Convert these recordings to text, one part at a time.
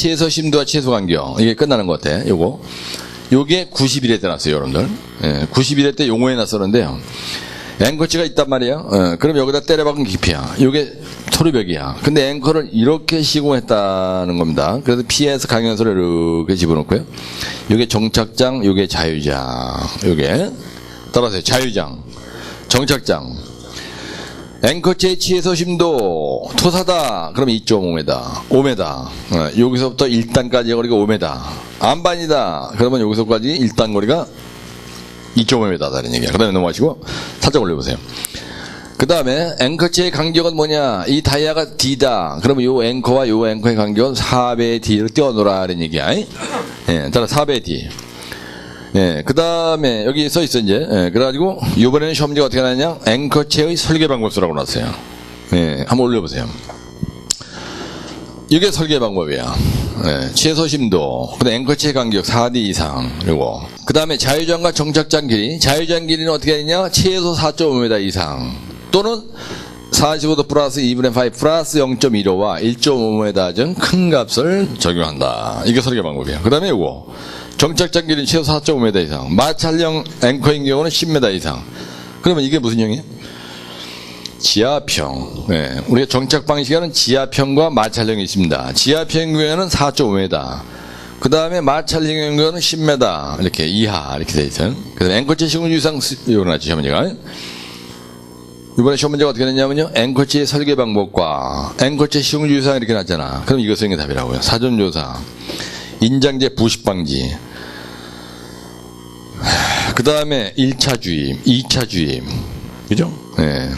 최소 심도와 최소 간격 이게 끝나는 것 같아. 요거 요게 91회 때 났어요, 여러분들. 예, 91회 때 용어에 났었는데요. 앵커치가 있단 말이야. 어, 그럼 여기다 때려박은 깊이야. 요게 소리벽이야. 근데 앵커를 이렇게 시공했다는 겁니다. 그래서 피해서 강연소를 이렇게 집어넣고요. 요게 정착장, 요게 자유장. 요게 따라서요. 자유장, 정착장. 앵커체의 치에서 심도 토사다. 그럼 2.5m, 5m. 어, 여기서부터 1단까지의 거리가 5m. 안반이다. 그러면 여기서까지 1단 거리가 2.5m다라는 얘기야. 그 다음에 넘어가시고 살짝 올려보세요. 그 다음에 앵커체의 간격은 뭐냐? 이 다이아가 D다. 그러면 요 앵커와 요 앵커의 간격은 4배의 D를 떼어놓으라는 얘기야. 예, 따라 4배의 D. 예, 그 다음에 여기 써 있어 이제. 예, 그래가지고 이번에는 시험 문제가 어떻게 나냐? 앵커체의 설계 방법수라고 나왔어요. 예, 한번 올려보세요. 이게 설계 방법이야. 예, 최소 심도, 그다음 앵커체 간격 4D 이상, 그리고 그 다음에 자유장과 정착장 길이, 자유장 길이는 어떻게 되냐? 최소 4.5m 이상 또는 45도 플러스 2분의 5 플러스 0.15와 1.5m 중큰 값을 적용한다. 이게 설계 방법이야. 그 다음에 이거 정착장 길이는 최소 4.5m 이상, 마찰형 앵커인 경우는 10m 이상. 그러면 이게 무슨 형이에요? 지하평. 네. 우리가 정착 방식에는 지하평과 마찰형이 있습니다. 지하평 경우에는 4.5m. 그 다음에 마찰형 경우는 10m. 이렇게 이하. 이렇게 돼 있어요. 그래서 앵커체 시공 유상 이거 나죠, 시험 문제가. 이번에 시험 문제가 어떻게 됐냐면요. 앵커체의 설계 방법과 앵커체 시공 유상 이렇게 났잖아. 그럼 이것은 답이라고요. 사전 조사. 인장제 부식 방지. 그 다음에 1차 주임, 2차 주임. 그죠? 네.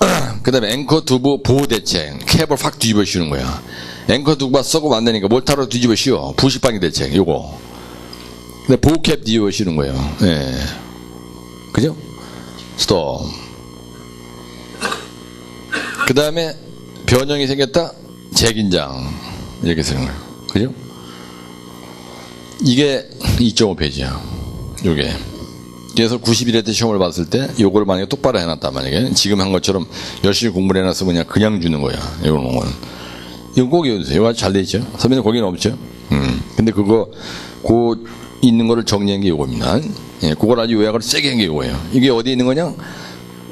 그 다음에 앵커 두부 보호 대책. 캡을 확 뒤집어 씌우는 거야. 앵커 두부가 썩고 만드니까 몰타로 뒤집어 씌워. 부식방지 대책, 요거. 근데 보호 캡 뒤집어 씌우는 거예요. 예. 그죠? 스톱. 그 다음에 변형이 생겼다? 재긴장. 이렇게 쓰는 거예요. 그죠? 이게 2.5페이지야. 요게. 그래서 91회 때 시험을 봤을 때 요거를 만약에 똑바로 해놨단 말이에요. 지금 한 것처럼 열심히 공부를 해놨으면 그냥 그냥 주는 거야. 이거는 건. 이거 꼭 외워주세요. 아주 잘돼 있죠? 선배님 거기는 없죠? 음. 근데 그거, 그 있는 거를 정리한 게 요겁니다. 예, 그걸 아주 요약을 세게 한 게 요거예요. 이게 어디 있는 거냐?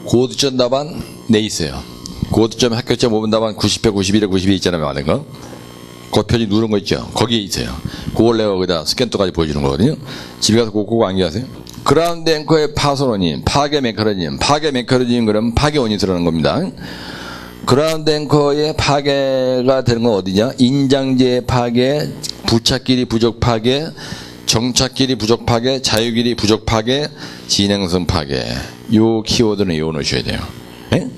고도점 답안 내 있어요. 고도점 학교점 5분 답안 90회, 91회, 92 있잖아요. 많은 거. 그 표지 누른 거 있죠? 거기에 있어요. 그걸 내가 거기다 스캔도까지 보여주는 거거든요. 집에 가서 그거, 그거 암기하세요. 그라운드 앵커의 파손원인, 파괴 메커니즘, 파괴 메커니즘 그러면 파괴 원인 들어가는 겁니다. 그라운드 앵커의 파괴가 되는 건 어디냐? 인장제 파괴, 부착길이 부족 파괴, 정착길이 부족 파괴, 자유길이 부족 파괴, 진행성 파괴. 요 키워드는 외워 놓으셔야 돼요. 예?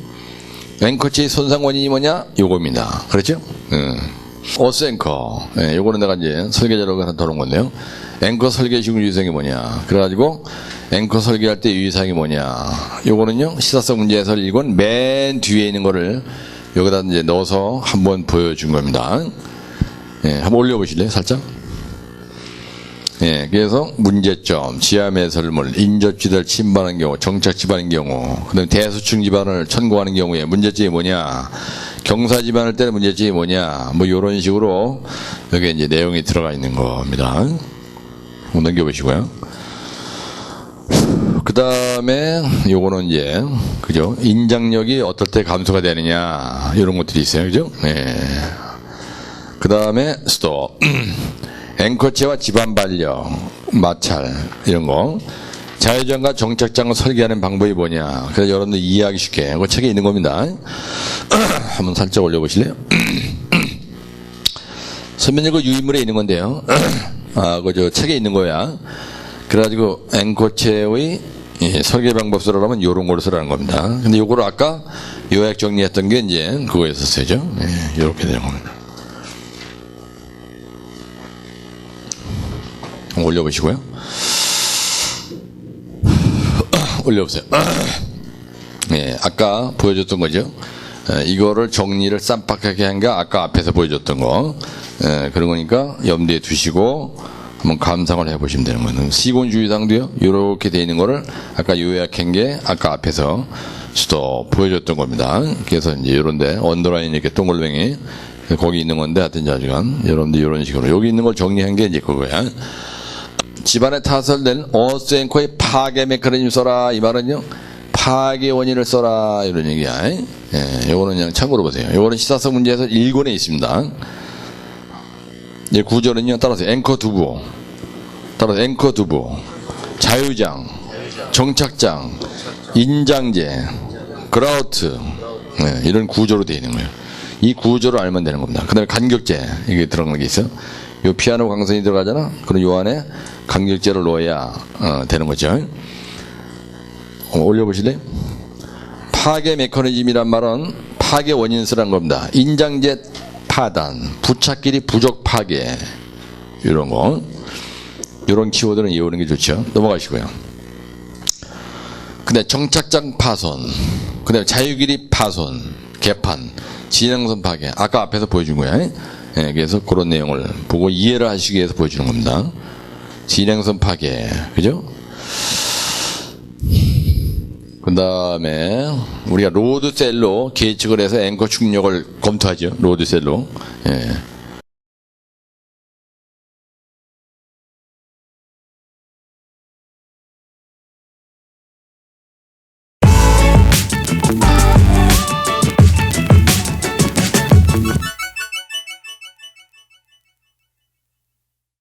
앵커치 손상 원인이 뭐냐? 요겁니다. 그렇죠? 음. 어스 앵커. 예, 요거는 내가 이제 설계자로 하나 더놓은 건데요. 앵커 설계 중 유의사항이 뭐냐. 그래가지고 앵커 설계할 때 유의사항이 뭐냐. 요거는요, 시사성 문제 해설 1권 맨 뒤에 있는 거를 여기다 이제 넣어서 한번 보여준 겁니다. 예, 한번 올려보실래요, 살짝? 예, 그래서 문제점, 지하 매설물, 인접지대를 침범하는 경우, 정착 집안인 경우, 그다음에 대수층 집안을 천공하는 경우에 문제점이 뭐냐, 경사 집안을 때는 문제점이 뭐냐, 뭐 이런 식으로 여기 이제 내용이 들어가 있는 겁니다. 넘겨보시고요. 그 다음에 요거는 이제 그죠 인장력이 어떨 때 감소가 되느냐 이런 것들이 있어요, 그죠? 예. 그 다음에 스톱. 앵커체와 집안 반력, 마찰 이런 거. 자유장과 정착장을 설계하는 방법이 뭐냐. 그래서 여러분들 이해하기 쉽게 그 책에 있는 겁니다. 한번 살짝 올려보실래요? 선배님 그 유인물에 있는 건데요. 아, 그저 책에 있는 거야. 그래가지고 앵커체의 예, 설계 방법서를 하면 요런 걸 쓰라는 겁니다. 근데 요거를 아까 요약 정리했던 게 이제 그거였었어요. 예, 요렇게 되는 겁니다. 올려보시고요. 올려보세요. 예, 아까 보여줬던 거죠. 예, 이거를 정리를 쌈박하게 한 게 아까 앞에서 보여줬던 거. 예, 그런 거니까 염두에 두시고 한번 감상을 해보시면 되는 거예요. 시곤주의상도요. 이렇게 돼 있는 거를 아까 요약한 게 아까 앞에서 수도 보여줬던 겁니다. 그래서 이제 이런데 언더라인 이렇게 동글뱅이 거기 있는 건데 하여튼 자지간 여러분들 이런 식으로 여기 있는 걸 정리한 게 이제 그거야. 집안에 타설된 어스앵커의 파괴 메커니즘 써라 이 말은요 파괴 원인을 써라 이런 얘기야. 예, 요거는 그냥 참고로 보세요. 요거는 시사성 문제에서 1권에 있습니다. 이 구절은요 따라서 앵커 두부, 따라서 앵커 두부, 자유장, 정착장, 인장제, 그라우트 네, 이런 구조로 되어 있는 거예요. 이 구조를 알면 되는 겁니다. 그 다음에 간격제 이게 들어간 게 있어요. 요 피아노 강선이 들어가잖아. 그럼 요 안에 간격제를 넣어야 어, 되는 거죠. 어, 올려보실래요? 파괴 메커니즘이란 말은 파괴 원인 쓰란 겁니다. 인장제 파단, 부착끼리 부족 파괴 이런 거 이런 키워드는 외우는 게 좋죠. 넘어가시고요. 근데 정착장 파손, 근데 자유길이 파손, 개판, 진행선 파괴. 아까 앞에서 보여준 거야. 예, 그래서 그런 내용을 보고 이해를 하시기 위해서 보여주는 겁니다. 진행선 파괴, 그죠? 그 다음에 우리가 로드셀로 계측을 해서 앵커 충격을 검토하죠. 로드셀로. 예.